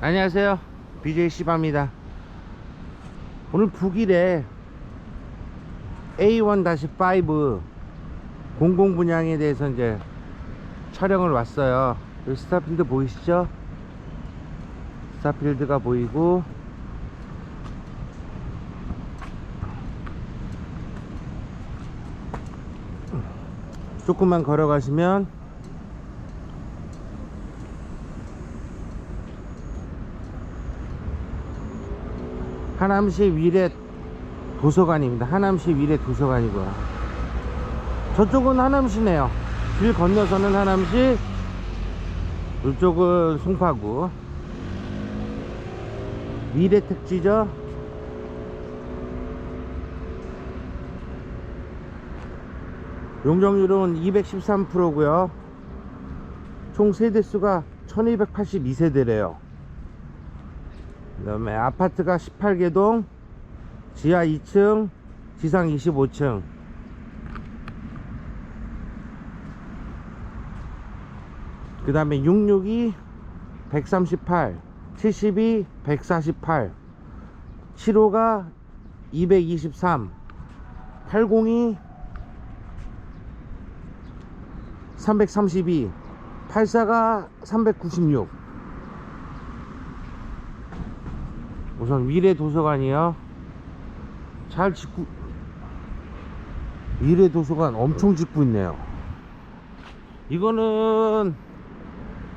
안녕하세요. BJ 시바입니다. 오늘 북일에 A1-5 공공 분양에 대해서 이제 촬영을 왔어요. 여기 스타필드 보이시죠? 스타필드가 보이고 조금만 걸어가시면 하남시 위례 도서관입니다. 하남시 위례 도서관이고요. 저쪽은 하남시네요. 길 건너서는 하남시, 이쪽은 송파구. 위례 특지죠. 용적률은 213%고요. 총 세대수가 1282세대래요. 그 다음에 아파트가 18개 동 지하 2층 지상 25층. 그 다음에 662 138 72 148 75가 223 802 332 84가 396 우선 위례 도서관이요. 잘 짓고 위례 도서관 엄청 짓고 있네요. 이거는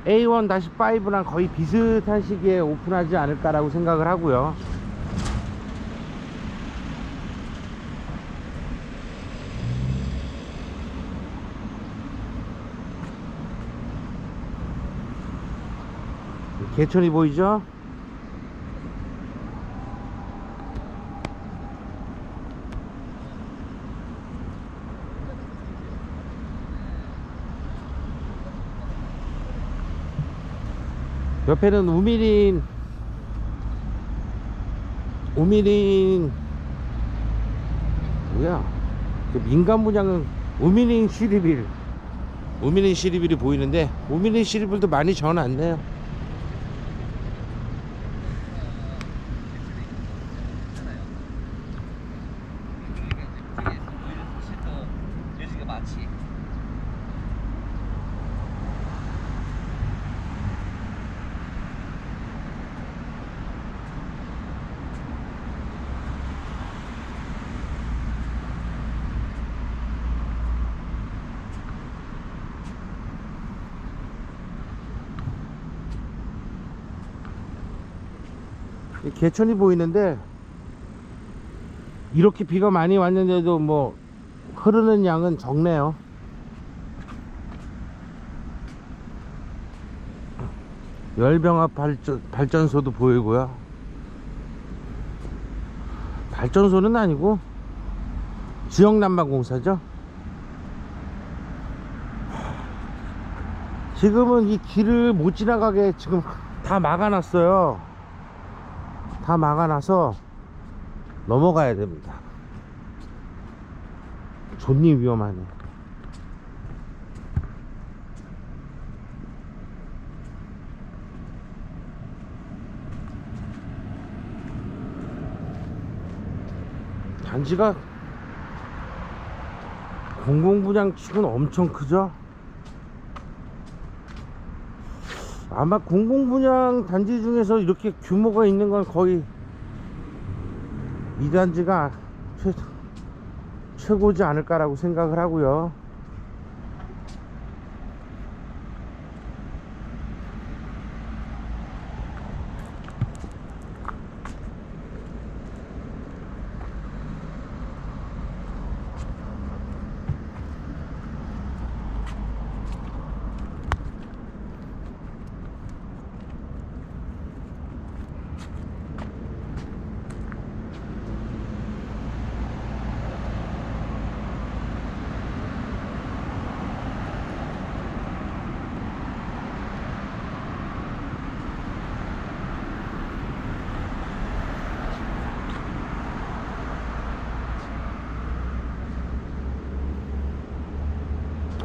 A1-5랑 거의 비슷한 시기에 오픈하지 않을까라고 생각을 하고요. 개천이 보이죠? 옆에는 우미린 우미린 뭐야? 그 민간 분양은 우미린 시리빌. 우미린 시리빌이 보이는데 우미린 시리빌도 많이 전왔네요 여지가 많지. 이 개천이 보이는데 이렇게 비가 많이 왔는데도 뭐 흐르는 양은 적네요. 열병합 발전, 발전소도 보이고요. 발전소는 아니고 지역 난방공사죠. 지금은 이 길을 못 지나가게 지금 다 막아놨어요 다 막아놔서 넘어가야 됩니다. 존니 위험하네. 단지가 공공분양 치고는 엄청 크죠? 아마 공공분양 단지 중에서 이렇게 규모가 있는 건 거의 이 단지가 최, 최고지 않을까라고 생각을 하고요.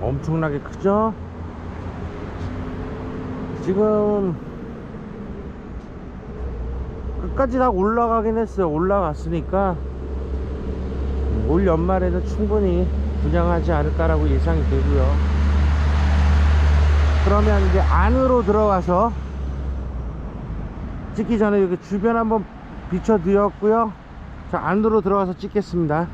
엄청나게 크죠? 지금 끝까지 다 올라가긴 했어요. 올라갔으니까 올 연말에는 충분히 분양하지 않을까라고 예상이 되고요. 그러면 이제 안으로 들어가서 찍기 전에 여기 주변 한번 비춰드렸고요. 자 안으로 들어가서 찍겠습니다